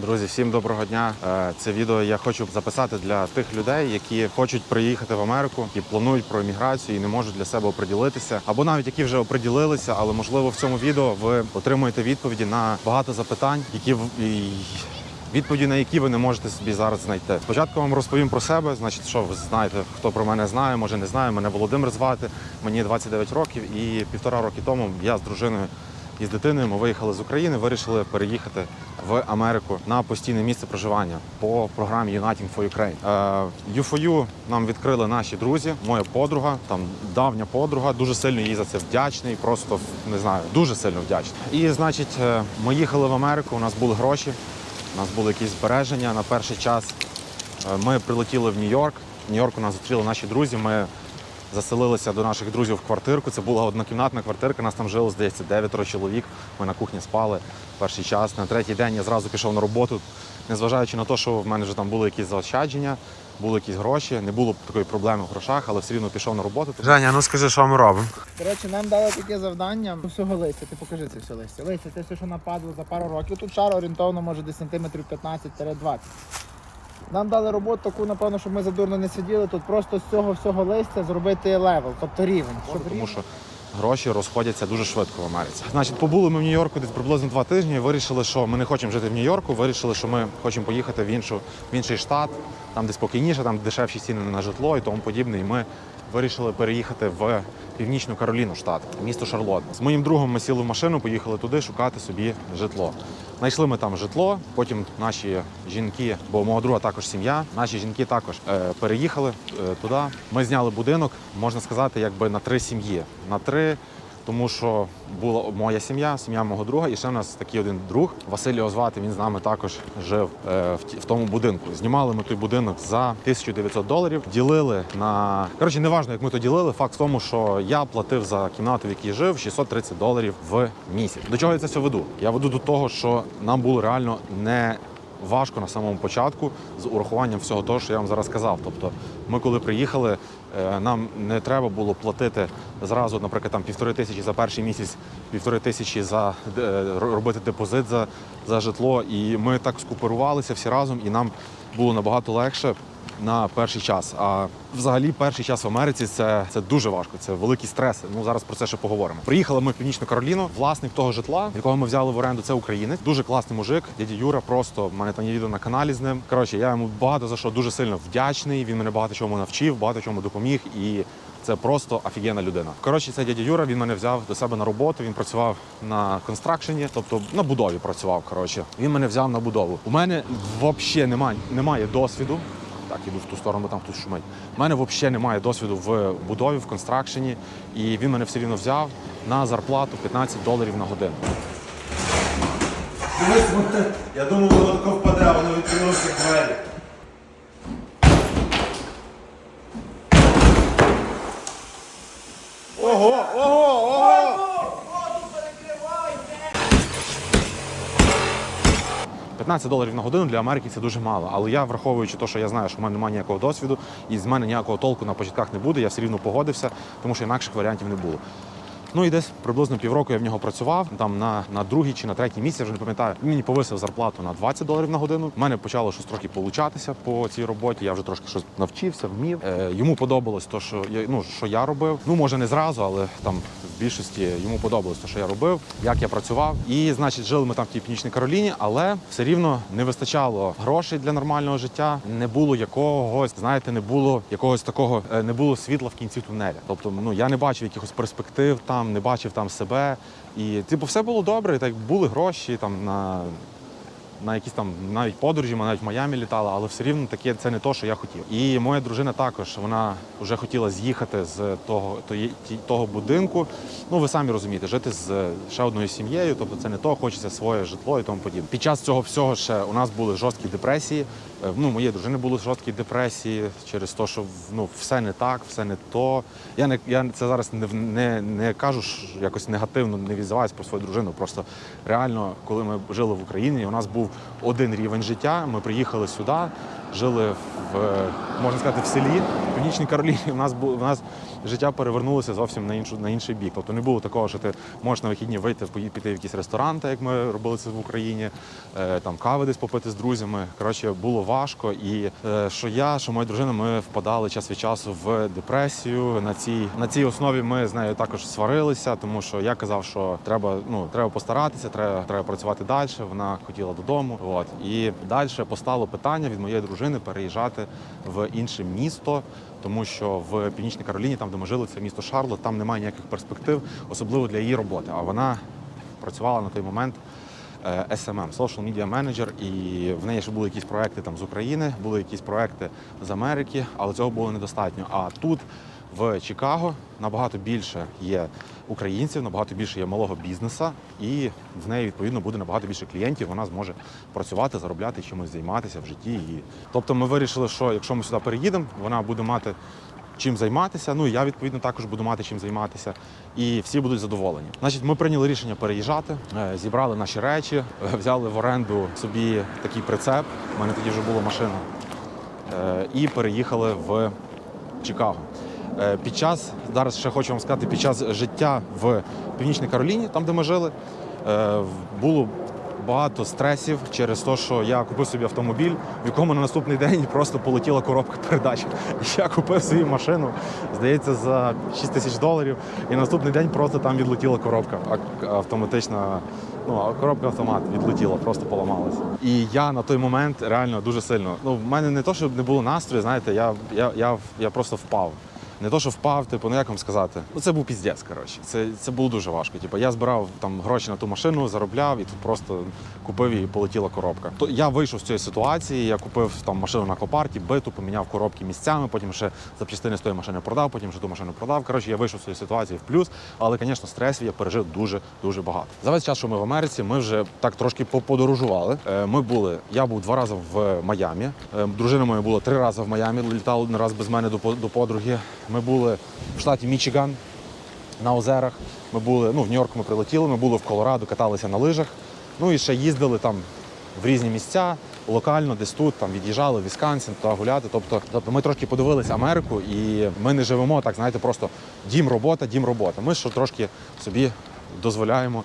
Друзі, всім доброго дня. Е, Це відео я хочу записати для тих людей, які хочуть приїхати в Америку, які планують про еміграцію і не можуть для себе оприділитися, або навіть які вже оприділилися, але можливо в цьому відео ви отримуєте відповіді на багато запитань, які в- і відповіді на які ви не можете собі зараз знайти. Спочатку вам розповім про себе. Значить, що ви знаєте, хто про мене знає, може не знає. Мене Володимир звати. Мені 29 років, і півтора роки тому я з дружиною і з дитиною ми виїхали з України, вирішили переїхати в Америку на постійне місце проживання по програмі Uniting for Ukraine. Е, U4U нам відкрили наші друзі, моя подруга, там давня подруга. Дуже сильно їй за це вдячний. Просто не знаю, дуже сильно вдячний. І значить, е, ми їхали в Америку. У нас були гроші, у нас були якісь збереження на перший час. Е, Ми прилетіли в Нью-Йорк. В Нью-Йорку нас зустріли наші друзі. Ми заселилися до наших друзів в квартирку. Це була однокімнатна квартирка. Нас там жило, здається, дев'ятеро чоловік. Ми на кухні спали перший час. На третій день я зразу пішов на роботу, незважаючи на те, що в мене вже там були якісь заощадження, були якісь гроші. Не було такої проблеми в грошах, але все рівно пішов на роботу. Женя, ну скажи, що ми робимо? Коротше, нам дали таке завдання всього листя. Ти покажи це все листя. Листя це все, що нападло за пару років. Тут шар орієнтовно може десь сантиметрів 15-20. Нам дали роботу таку, напевно, щоб ми задурно не сиділи. Тут просто з цього всього листя зробити левел, тобто рівень. Щоб тому що гроші розходяться дуже швидко в Америці. Значить, побули ми в Нью-Йорку десь приблизно два тижні. Вирішили, що ми не хочемо жити в Нью-Йорку. Вирішили, що ми хочемо поїхати в іншу в інший штат, там де спокійніше, там дешевші ціни на житло і тому подібне. І ми вирішили переїхати в північну Кароліну, штат, місто Шарлот. З моїм другом ми сіли в машину, поїхали туди шукати собі житло. Знайшли ми там житло. Потім наші жінки, бо у мого друга також сім'я. Наші жінки також е, переїхали е, туди. Ми зняли будинок, можна сказати, якби на три сім'ї. На три, тому що була моя сім'я, сім'я мого друга, і ще в нас такий один друг. Василь звати. Він з нами також жив е, в тому будинку. Знімали ми той будинок за 1900 доларів. Ділили на коротше, неважно, як ми то ділили. Факт в тому, що я платив за кімнату, в якій жив, 630 доларів в місяць. До чого я це все веду? Я веду до того, що нам було реально не важко на самому початку з урахуванням всього того, що я вам зараз сказав. Тобто, ми коли приїхали, е, нам не треба було платити зразу, наприклад, там півтори тисячі за перший місяць, півтори тисячі за е, робити депозит за, за житло. І ми так скуперувалися всі разом, і нам було набагато легше. На перший час. А взагалі перший час в Америці це, це дуже важко. Це великий стрес. Ну зараз про це ще поговоримо. Приїхали ми в північну Кароліну. Власник того житла, якого ми взяли в оренду, це українець. Дуже класний мужик. Дядя Юра. Просто в мене там є відео на каналі з ним. Коротше, я йому багато за що дуже сильно вдячний. Він мене багато чому навчив, багато чому допоміг і. Це просто офігенна людина. Коротше, це дядя Юра. Він мене взяв до себе на роботу. Він працював на констракшені, тобто на будові працював. Коротше, він мене взяв на будову. У мене взагалі немає, немає досвіду. Так, іду в ту сторону, бо там хтось шумить. У мене взагалі немає досвіду в будові, в констракшені, і він мене все рівно взяв на зарплату 15 доларів на годину. Я думав, воно тако впаде, а воно відкрилося двері. Ого, ого, ого! 15 доларів на годину для Америки це дуже мало. Але я, враховуючи те, що я знаю, що в мене немає ніякого досвіду, і з мене ніякого толку на початках не буде, я все рівно погодився, тому що інакших варіантів не було. Ну і десь приблизно півроку я в нього працював. Там на, на другий чи на третій місяць, вже не пам'ятаю. Він мені повисив зарплату на 20 доларів на годину. У мене почало щось трохи получатися по цій роботі. Я вже трошки щось навчився, вмів. Е, йому подобалось те, що я ну що я робив. Ну може не зразу, але там в більшості йому подобалось те, що я робив, як я працював. І значить, жили ми там в тій північній Кароліні, але все рівно не вистачало грошей для нормального життя. Не було якогось, знаєте, не було якогось такого, е, не було світла в кінці тунеля. Тобто, ну я не бачив якихось перспектив там, не бачив там себе. І типу, все було добре. Так були гроші там на. На якісь там навіть подорожі, ми навіть в Майамі літала, але все рівно таке це не то, що я хотів. І моя дружина також вона вже хотіла з'їхати з того, того будинку. Ну ви самі розумієте, жити з ще одною сім'єю, тобто це не то, хочеться своє житло і тому подібне. Під час цього всього ще у нас були жорсткі депресії. Е, Ну, моєї дружини були жорсткі депресії через те, що ну все не так, все не то. Я не я це зараз не не, не кажу якось негативно, не відзиваюсь про свою дружину. Просто реально, коли ми жили в Україні, у нас був один рівень життя. Ми приїхали сюди, жили в можна сказати в селі в Північній Кароліні. У нас був у нас життя перевернулося зовсім на іншу на інший бік. Тобто не було такого, що ти можеш на вихідні вийти піти в якийсь ресторан, так як ми робили це в Україні, е, там кави десь попити з друзями. Коротше, було важко. І е, що я, що моя дружина, ми впадали час від часу в депресію. На цій на цій основі ми з нею також сварилися, тому що я казав, що треба ну треба постаратися, треба треба працювати далі. Вона хотіла додому. От і далі постало питання від моєї дружини переїжджати в інше місто, тому що в Північній Кароліні, там де ми жили, це місто Шарлот, там немає ніяких перспектив, особливо для її роботи. А вона працювала на той момент. е, SMM, Social Media Manager, і в неї ще були якісь проекти там з України, були якісь проекти з Америки, але цього було недостатньо. А тут в Чикаго набагато більше є українців, набагато більше є малого бізнесу, і в неї відповідно буде набагато більше клієнтів. Вона зможе працювати, заробляти, чимось займатися в житті. І тобто, ми вирішили, що якщо ми сюди переїдемо, вона буде мати чим займатися. Ну і я відповідно також буду мати чим займатися, і всі будуть задоволені. Значить, ми прийняли рішення переїжджати, е, зібрали наші речі, е, взяли в оренду собі такий прицеп. У мене тоді вже була машина, е, і переїхали в Чикаго. Е, Під час зараз ще хочу вам сказати, під час життя в Північній Кароліні, там де ми жили, е, було багато стресів через те, що я купив собі автомобіль, в якому на наступний день просто полетіла коробка передач. Я купив собі машину, здається, за 6 тисяч доларів, і на наступний день просто там відлетіла коробка автоматична. Ну, коробка автомат відлетіла, просто поламалася. І я на той момент реально дуже сильно. Ну, в мене не то, щоб не було настрою, знаєте, я, я, я, я просто впав. Не то, що впав, типу, ну як вам сказати? Ну це був піздець, коротше. Це, це було дуже важко. Типу, я збирав там гроші на ту машину, заробляв і тут просто купив і полетіла коробка. То я вийшов з цієї ситуації, я купив там машину на копарті, биту, поміняв коробки місцями, потім ще запчастини з тої машини продав, потім ще ту машину продав. Коротше, я вийшов з цієї ситуації в плюс, але, звісно, стресів я пережив дуже дуже багато. За весь час, що ми в Америці, ми вже так трошки поподорожували. Е, Ми були, я був два рази в Майамі. Е, Дружина моя була три рази в Майамі, літала не раз без мене до до подруги. Ми були в штаті Мічиган на озерах. Ми були, ну, в Нью-Йорк ми прилетіли, ми були в Колорадо, каталися на лижах. Ну і ще їздили там в різні місця, локально, десь тут, там від'їжджали в Вісконсин, туди гуляти. Тобто, тобто ми трошки подивилися Америку, і ми не живемо так, знаєте, просто дім, робота, дім, робота. Ми що трошки собі дозволяємо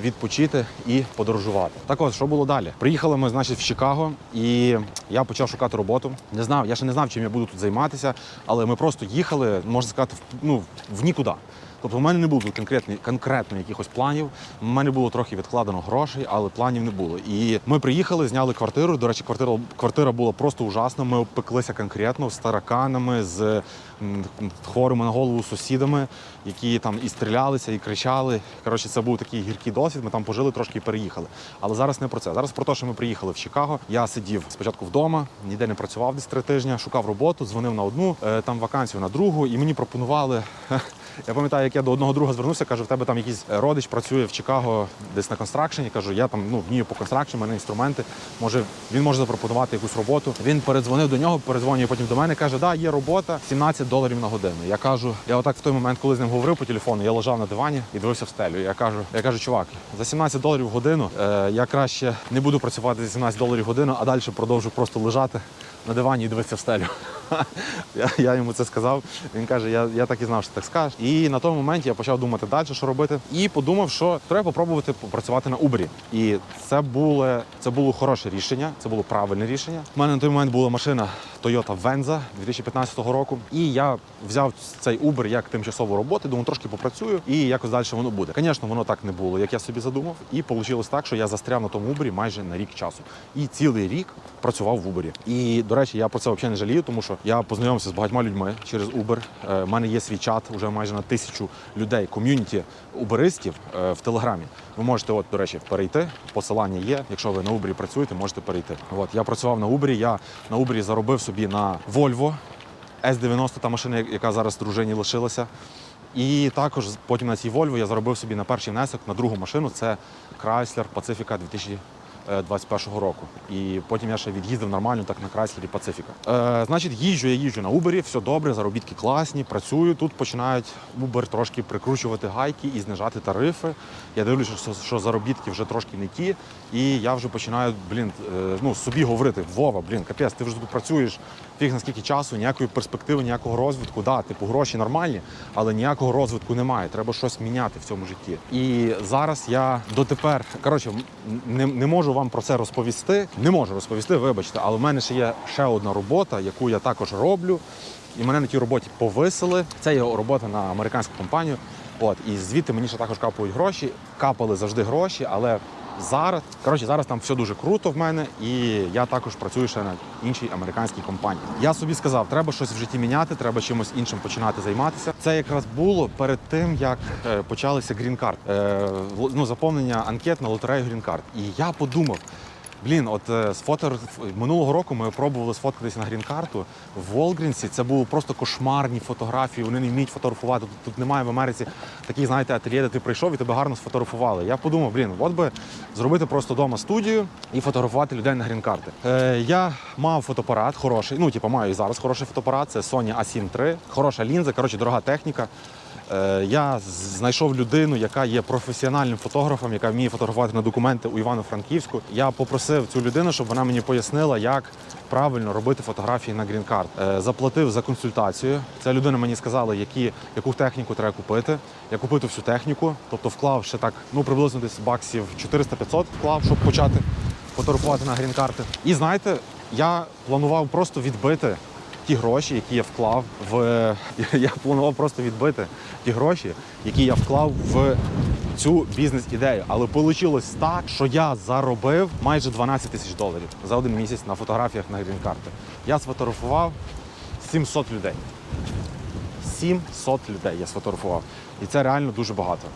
відпочити і подорожувати. Так от, що було далі? Приїхали ми, значить, в Чикаго, і я почав шукати роботу. Не знав, я ще не знав, чим я буду тут займатися, але ми просто їхали, можна сказати, в, ну, в нікуди. Тобто в мене не було тут конкретні, конкретно якихось планів. У мене було трохи відкладено грошей, але планів не було. І ми приїхали, зняли квартиру. До речі, квартира, квартира була просто ужасна. Ми обпеклися конкретно з тараканами, з хворими на голову сусідами, які там і стрілялися, і кричали. Коротше, це був такий гіркий досвід. Ми там пожили трошки і переїхали. Але зараз не про це. Зараз про те, що ми приїхали в Чикаго. Я сидів спочатку вдома, ніде не працював десь три тижні, шукав роботу, дзвонив на одну, е, там вакансію на другу, і мені пропонували. Я пам'ятаю, як я до одного друга звернувся, кажу, в тебе там якийсь родич працює в Чикаго десь на констракшені. Кажу, я там ну вмію по констракшені, в мене інструменти. Може, він може запропонувати якусь роботу. Він передзвонив до нього, передзвонює потім до мене. каже, да, є робота, 17 доларів на годину. Я кажу, я отак в той момент, коли з ним говорив по телефону, я лежав на дивані і дивився в стелю. Я кажу, я кажу, чувак, за 17 доларів в годину е, я краще не буду працювати за 17 доларів в годину, а далі продовжу просто лежати на дивані і дивитися в стелю. Я, я йому це сказав. Він каже: я, я так і знав, що так скажеш. І на тому моменті я почав думати далі, що робити. І подумав, що треба попробувати попрацювати на Uber. І це було, це було хороше рішення, це було правильне рішення. У мене на той момент була машина Toyota Venza 2015 року. І я взяв цей Uber як тимчасову роботу, думаю, трошки попрацюю і якось далі воно буде. Звісно, воно так не було, як я собі задумав. І вийшло так, що я застряв на тому Uber майже на рік часу. І цілий рік працював в Uber. І, до речі, я про це взагалі не жалію, тому що я познайомився з багатьма людьми через Uber. У мене є свій чат вже майже на тисячу людей, ком'юніті уберистів е, в Телеграмі. Ви можете, от, до речі, перейти. Посилання є. Якщо ви на Uber працюєте, можете перейти. От я працював на Uber, я на Uber заробив собі на Volvo S90, та машина, яка зараз дружині лишилася. І також потім на цій Volvo я заробив собі на перший внесок на другу машину. Це Chrysler Pacifica е, 21-го року. І потім я ще від'їздив нормально так на Крайслері Пацифіка. Е, значить, їжджу, я їжджу на Убері, все добре, заробітки класні, працюю. Тут починають Uber трошки прикручувати гайки і знижати тарифи. Я дивлюся, що, що заробітки вже трошки не ті. І я вже починаю, блін, е, ну, собі говорити: Вова, блін, капець, ти вже тут працюєш фіг на скільки часу, ніякої перспективи, ніякого розвитку. Да, типу, гроші нормальні, але ніякого розвитку немає. Треба щось міняти в цьому житті. І зараз я дотепер, коротше, не, не можу вам про це розповісти. Не можу розповісти, вибачте, але в мене ще є ще одна робота, яку я також роблю. І мене на тій роботі повисили. Це є робота на американську компанію. От і звідти мені ще також капають гроші. Капали завжди гроші, але зараз коротше, зараз там все дуже круто в мене, і я також працюю ще на іншій американській компанії. Я собі сказав, треба щось в житті міняти, треба чимось іншим починати займатися. Це якраз було перед тим, як е, почалися грін-карт, е, ну, заповнення анкет на лотерею грін-карт. І я подумав. Блін, от е, з фото минулого року ми пробували сфоткатися на грін-карту в Волгрінсі. Це були просто кошмарні фотографії. Вони не вміють фотографувати. Тут, тут немає в Америці таких, знаєте, ательє, де ти прийшов і тебе гарно сфотографували. Я подумав, блін, от би зробити просто вдома студію і фотографувати людей на грін-карти. Е, я мав фотоапарат хороший. Ну, типу, маю і зараз хороший фотоапарат. Це Sony A7 III. Хороша лінза, коротше, дорога техніка. Е, Я знайшов людину, яка є професіональним фотографом, яка вміє фотографувати на документи у Івано-Франківську. Я попросив цю людину, щоб вона мені пояснила, як правильно робити фотографії на грін-карт. Е, Заплатив за консультацію. Ця людина мені сказала, які, яку техніку треба купити. Я купив всю техніку, тобто вклав ще так, ну приблизно десь баксів 400-500 вклав, щоб почати фотографувати на грін-карти. І знаєте, я планував просто відбити ті гроші, які я вклав в я планував просто відбити ті гроші, які я вклав в цю бізнес-ідею. Але вийшло так, що я заробив майже 12 тисяч доларів за один місяць на фотографіях на грін-карти. Я сфотографував 700 людей. 700 людей я сфотографував. І це реально дуже багато.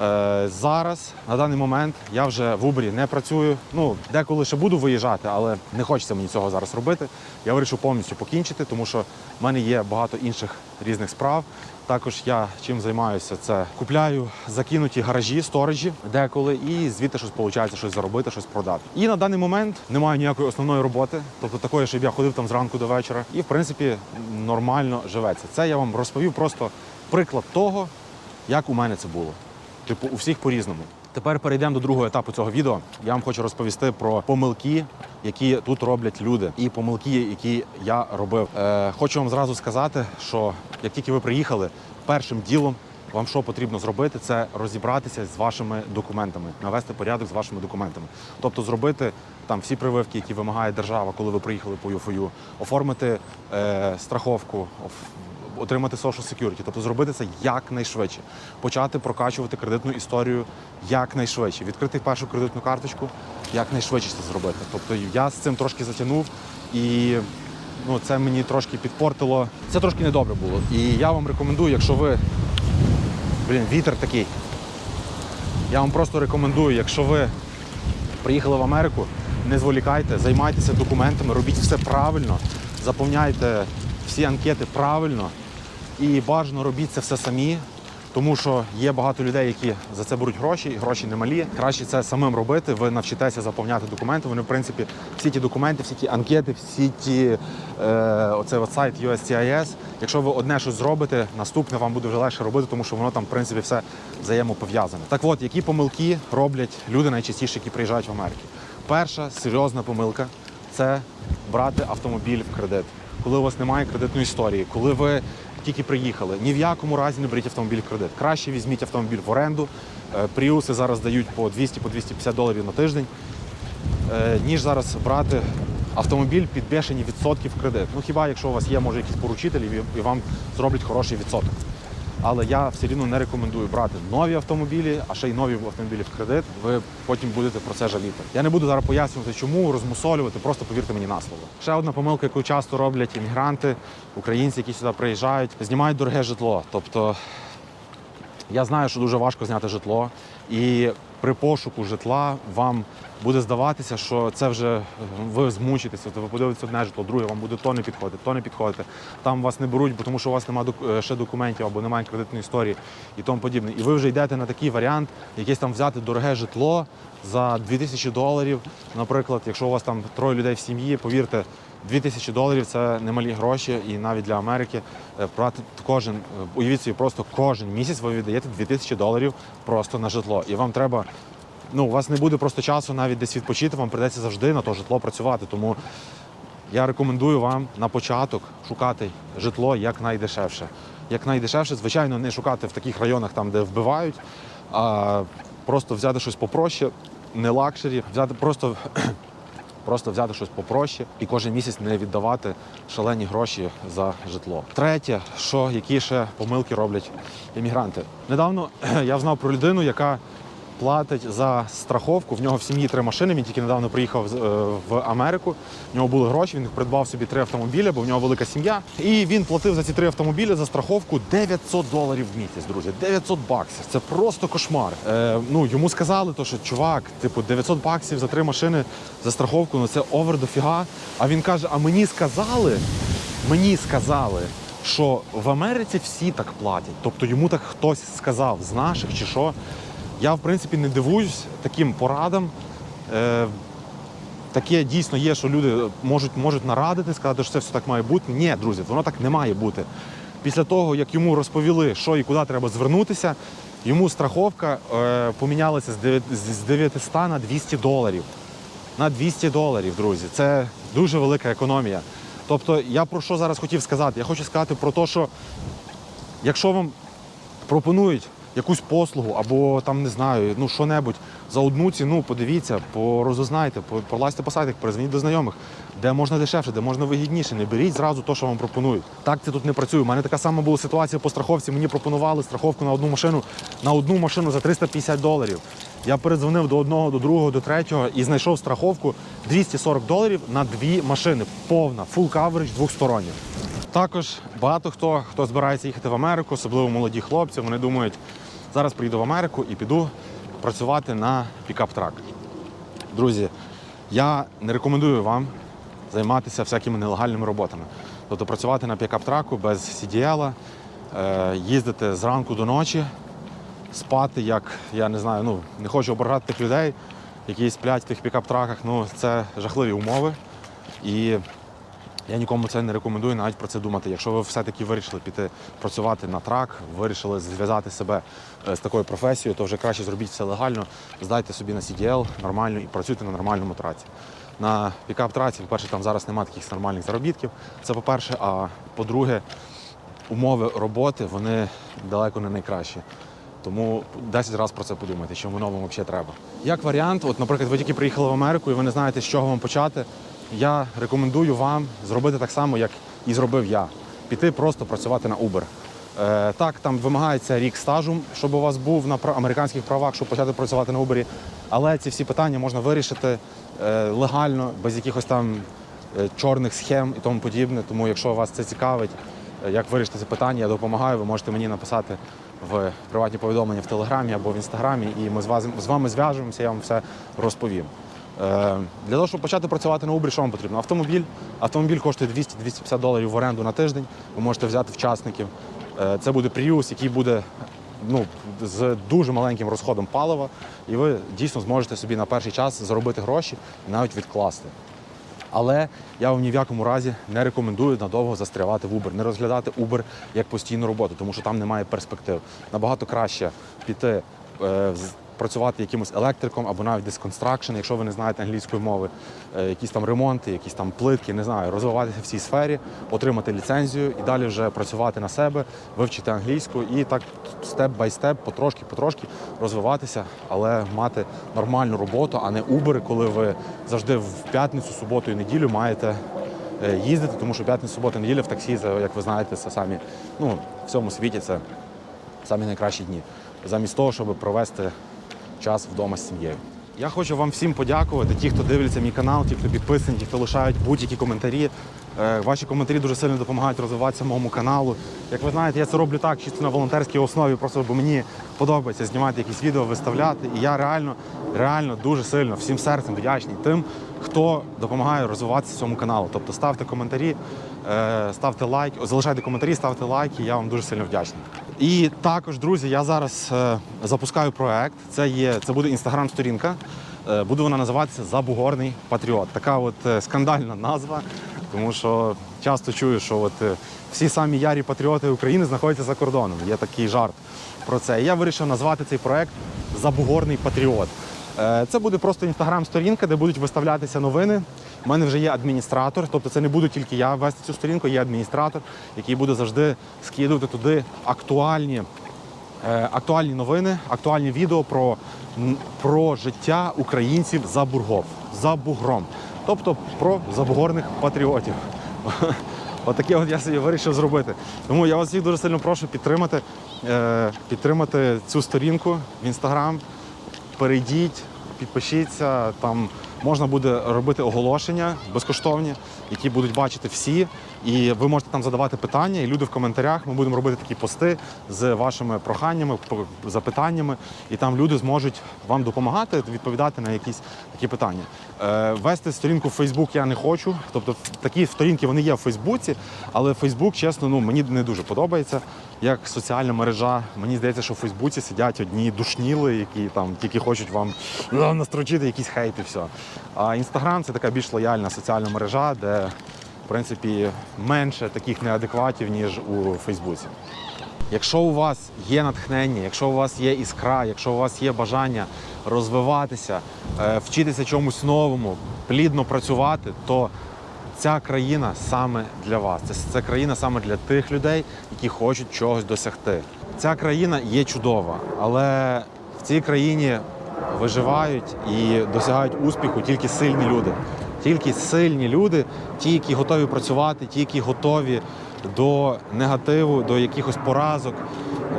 Е, зараз, на даний момент, я вже в Убері не працюю. Ну, деколи ще буду виїжджати, але не хочеться мені цього зараз робити. Я вирішив повністю покінчити, тому що в мене є багато інших різних справ. Також я чим займаюся, це купляю закинуті гаражі, сторожі деколи, і звідти щось виходить, щось заробити, щось продати. І на даний момент немає ніякої основної роботи, тобто такої, щоб я ходив там зранку до вечора, і в принципі нормально живеться. Це я вам розповів просто приклад того, як у мене це було. Типу, у всіх по-різному. Тепер перейдемо до другого етапу цього відео. Я вам хочу розповісти про помилки, які тут роблять люди, і помилки, які я робив. Е, хочу вам зразу сказати, що як тільки ви приїхали, першим ділом вам що потрібно зробити, це розібратися з вашими документами, навести порядок з вашими документами. Тобто зробити там всі прививки, які вимагає держава, коли ви приїхали по ЮФОЮ, оформити е, страховку, отримати social security, тобто зробити це якнайшвидше, почати прокачувати кредитну історію якнайшвидше, відкрити першу кредитну карточку, якнайшвидше це зробити. Тобто я з цим трошки затягнув і ну, це мені трошки підпортило. Це трошки недобре було. І я вам рекомендую, якщо ви. Блін, вітер такий. Я вам просто рекомендую, якщо ви приїхали в Америку, не зволікайте, займайтеся документами, робіть все правильно, заповняйте всі анкети правильно і бажано робіть це все самі, тому що є багато людей, які за це беруть гроші, і гроші немалі. Краще це самим робити. Ви навчитеся заповняти документи. Вони, в принципі, всі ті документи, всі ті анкети, всі ті е, оцей от сайт USCIS. Якщо ви одне щось зробите, наступне вам буде вже легше робити, тому що воно там, в принципі, все взаємопов'язане. Так от, які помилки роблять люди найчастіше, які приїжджають в Америку? Перша серйозна помилка це брати автомобіль в кредит. Коли у вас немає кредитної історії, коли ви тільки приїхали, ні в якому разі не беріть автомобіль в кредит. Краще візьміть автомобіль в оренду. Е, Пріуси зараз дають по 200 по 250 доларів на тиждень, е, ніж зараз брати автомобіль під бешені відсотки в кредит. Ну хіба якщо у вас є може якісь поручителі і вам зроблять хороший відсоток. Але я все рівно не рекомендую брати нові автомобілі, а ще й нові автомобілі в кредит. Ви потім будете про це жаліти. Я не буду зараз пояснювати, чому розмусолювати, просто повірте мені на слово. Ще одна помилка, яку часто роблять іммігранти, українці, які сюди приїжджають, знімають дороге житло. Тобто я знаю, що дуже важко зняти житло, і при пошуку житла вам буде здаватися, що це вже е, ви змучитеся, то ви подивитеся одне житло, друге вам буде то не підходити, то не підходити. Там вас не беруть, тому що у вас немає ще документів або немає кредитної історії і тому подібне. І ви вже йдете на такий варіант, якесь там взяти дороге житло за 2000 доларів. Наприклад, якщо у вас там троє людей в сім'ї, повірте. 2000 доларів це немалі гроші, і навіть для Америки е, брати кожен, е, уявіть собі, просто кожен місяць ви віддаєте 2000 доларів просто на житло. І вам треба, ну, у вас не буде просто часу навіть десь відпочити, вам прийдеться завжди на то житло працювати. Тому я рекомендую вам на початок шукати житло якнайдешевше. Якнайдешевше, звичайно, не шукати в таких районах, там, де вбивають, а просто взяти щось попроще, не лакшері, взяти просто просто взяти щось попроще і кожен місяць не віддавати шалені гроші за житло. Третє, що які ще помилки роблять іммігранти. Недавно я знав про людину, яка платить за страховку. В нього в сім'ї три машини. Він тільки недавно приїхав е, в Америку. В нього були гроші. Він придбав собі три автомобілі, бо в нього велика сім'я. І він платив за ці три автомобілі за страховку 900 доларів в місяць, друзі. 900 баксів. Це просто кошмар. Е, ну йому сказали, то що чувак, типу, 900 баксів за три машини за страховку. Ну це овер дофіга. А він каже: А мені сказали, мені сказали. Що в Америці всі так платять, тобто йому так хтось сказав з наших чи що. Я, в принципі, не дивуюсь таким порадам. Е, таке дійсно є, що люди можуть, можуть нарадити, сказати, що це все так має бути. Ні, друзі, воно так не має бути. Після того, як йому розповіли, що і куди треба звернутися, йому страховка е, помінялася з з 900 на 200 доларів. На 200 доларів, друзі. Це дуже велика економія. Тобто, я про що зараз хотів сказати? Я хочу сказати про те, що якщо вам пропонують якусь послугу або там не знаю, ну що-небудь за одну ціну, подивіться, порозузнайте, по- пролазьте по сайтах, перезвоніть до знайомих, де можна дешевше, де можна вигідніше. Не беріть зразу те, що вам пропонують. Так це тут не працює. У мене така сама була ситуація по страховці. Мені пропонували страховку на одну машину на одну машину за 350 доларів. Я передзвонив до одного, до другого, до третього і знайшов страховку 240 доларів на дві машини. Повна, full coverage двохстороння. Також багато хто, хто збирається їхати в Америку, особливо молоді хлопці, вони думають, зараз приїду в Америку і піду працювати на пікап-трак. Друзі, я не рекомендую вам займатися всякими нелегальними роботами. Тобто працювати на пікап-траку без CDL, е, їздити зранку до ночі, спати, як я не знаю, ну не хочу ображати тих людей, які сплять в тих пікап-траках. Ну це жахливі умови. І я нікому це не рекомендую навіть про це думати. Якщо ви все-таки вирішили піти працювати на трак, вирішили зв'язати себе е, з такою професією, то вже краще зробіть все легально, здайте собі на CDL нормально і працюйте на нормальному траці. На пікап-траці, по-перше, там зараз немає таких нормальних заробітків. Це по-перше, а по-друге, умови роботи вони далеко не найкращі. Тому 10 разів про це подумайте, що воно вам взагалі треба. Як варіант, от, наприклад, ви тільки приїхали в Америку і ви не знаєте, з чого вам почати. Я рекомендую вам зробити так само, як і зробив я. Піти просто працювати на Uber. Е, так, там вимагається рік стажу, щоб у вас був на американських правах, щоб почати працювати на Uber. Але ці всі питання можна вирішити е, легально, без якихось там е, чорних схем і тому подібне. Тому, якщо вас це цікавить, е, як вирішити це питання, я допомагаю. Ви можете мені написати в приватні повідомлення в Телеграмі або в Інстаграмі, і ми з вами, з вами зв'яжемося, я вам все розповім. Е, Для того, щоб почати працювати на Uber, що вам потрібно? Автомобіль. Автомобіль коштує 200-250 доларів в оренду на тиждень. Ви можете взяти вчасників. Е, Це буде Prius, який буде ну, з дуже маленьким розходом палива, і ви дійсно зможете собі на перший час заробити гроші і навіть відкласти. Але я вам ні в якому разі не рекомендую надовго застрявати в Uber, не розглядати Uber як постійну роботу, тому що там немає перспектив. Набагато краще піти е, працювати якимось електриком або навіть десь констракшн, якщо ви не знаєте англійської мови, е, якісь там ремонти, якісь там плитки, не знаю, розвиватися в цій сфері, отримати ліцензію і далі вже працювати на себе, вивчити англійську і так степ бай степ, потрошки, потрошки розвиватися, але мати нормальну роботу, а не Uber, коли ви завжди в п'ятницю, суботу і неділю маєте е, їздити, тому що п'ятницю, суботу, неділя в таксі, як ви знаєте, це самі ну, в всьому світі це самі найкращі дні. Замість того, щоб провести час вдома з сім'єю. Я хочу вам всім подякувати, ті, хто дивляться мій канал, ті, хто підписані, ті, хто лишають будь-які коментарі. Е, Ваші коментарі дуже сильно допомагають розвиватися моєму каналу. Як ви знаєте, я це роблю так, чисто на волонтерській основі, просто бо мені подобається знімати якісь відео, виставляти. І я реально реально дуже сильно всім серцем вдячний тим, хто допомагає розвиватися цьому каналу. Тобто ставте коментарі, ставте лайк, залишайте коментарі, ставте лайки. Я вам дуже сильно вдячний. І також, друзі, я зараз е, запускаю проект. Це є це буде інстаграм-сторінка. Е, Буде вона називатися Забугорний Патріот. Така от е, скандальна назва, тому що часто чую, що от е, всі самі ярі патріоти України знаходяться за кордоном. Є такий жарт про це. Я вирішив назвати цей проект Забугорний Патріот. Е, Це буде просто інстаграм-сторінка, де будуть виставлятися новини. У мене вже є адміністратор, тобто це не буду тільки я вести цю сторінку, є адміністратор, який буде завжди скидувати туди актуальні е, актуальні новини, актуальні відео про, про життя українців за бургов, за бугром, тобто про забугорних патріотів. Отаке от я собі вирішив зробити. Тому я вас всіх дуже сильно прошу підтримати, е, підтримати цю сторінку в інстаграм. Перейдіть, підпишіться. Там можна буде робити оголошення безкоштовні, які будуть бачити всі. І ви можете там задавати питання, і люди в коментарях. Ми будемо робити такі пости з вашими проханнями, запитаннями, і там люди зможуть вам допомагати відповідати на якісь такі питання. Е, вести сторінку в Фейсбук я не хочу. Тобто такі сторінки вони є в Фейсбуці, але Фейсбук, чесно, ну мені не дуже подобається як соціальна мережа. Мені здається, що в Фейсбуці сидять одні душніли, які там тільки хочуть вам ну, настрочити якийсь хейт і все. А інстаграм це така більш лояльна соціальна мережа, де принципі менше таких неадекватів, ніж у Фейсбуці. Якщо у вас є натхнення, якщо у вас є іскра, якщо у вас є бажання розвиватися, е, вчитися чомусь новому, плідно працювати, то ця країна саме для вас. Це, це країна саме для тих людей, які хочуть чогось досягти. Ця країна є чудова, але в цій країні виживають і досягають успіху тільки сильні люди. Тільки сильні люди, ті, які готові працювати, ті, які готові до негативу, до якихось поразок,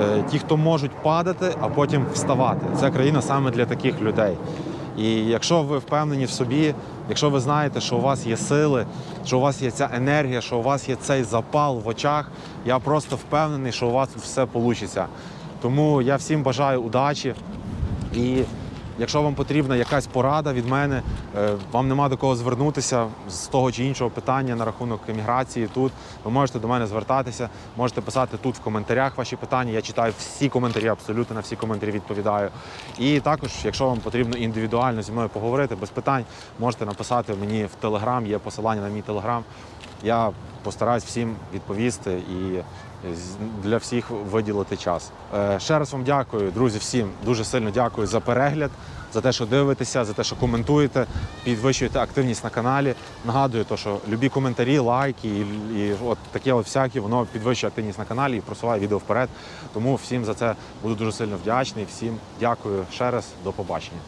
е, ті, хто можуть падати, а потім вставати. Ця країна саме для таких людей. І якщо ви впевнені в собі, якщо ви знаєте, що у вас є сили, що у вас є ця енергія, що у вас є цей запал в очах, я просто впевнений, що у вас все вийде. Тому я всім бажаю удачі. І якщо вам потрібна якась порада від мене, е, вам нема до кого звернутися з того чи іншого питання на рахунок еміграції тут, ви можете до мене звертатися, можете писати тут в коментарях ваші питання. Я читаю всі коментарі, абсолютно на всі коментарі відповідаю. І також, якщо вам потрібно індивідуально зі мною поговорити без питань, можете написати мені в Телеграм, є посилання на мій телеграм. Я постараюсь всім відповісти і для всіх виділити час. Е, Ще раз вам дякую, друзі, всім дуже сильно дякую за перегляд, за те, що дивитеся, за те, що коментуєте, підвищуєте активність на каналі. Нагадую, то, що любі коментарі, лайки і, і от таке от всякі, воно підвищує активність на каналі і просуває відео вперед. Тому всім за це буду дуже сильно вдячний. Всім дякую ще раз, до побачення.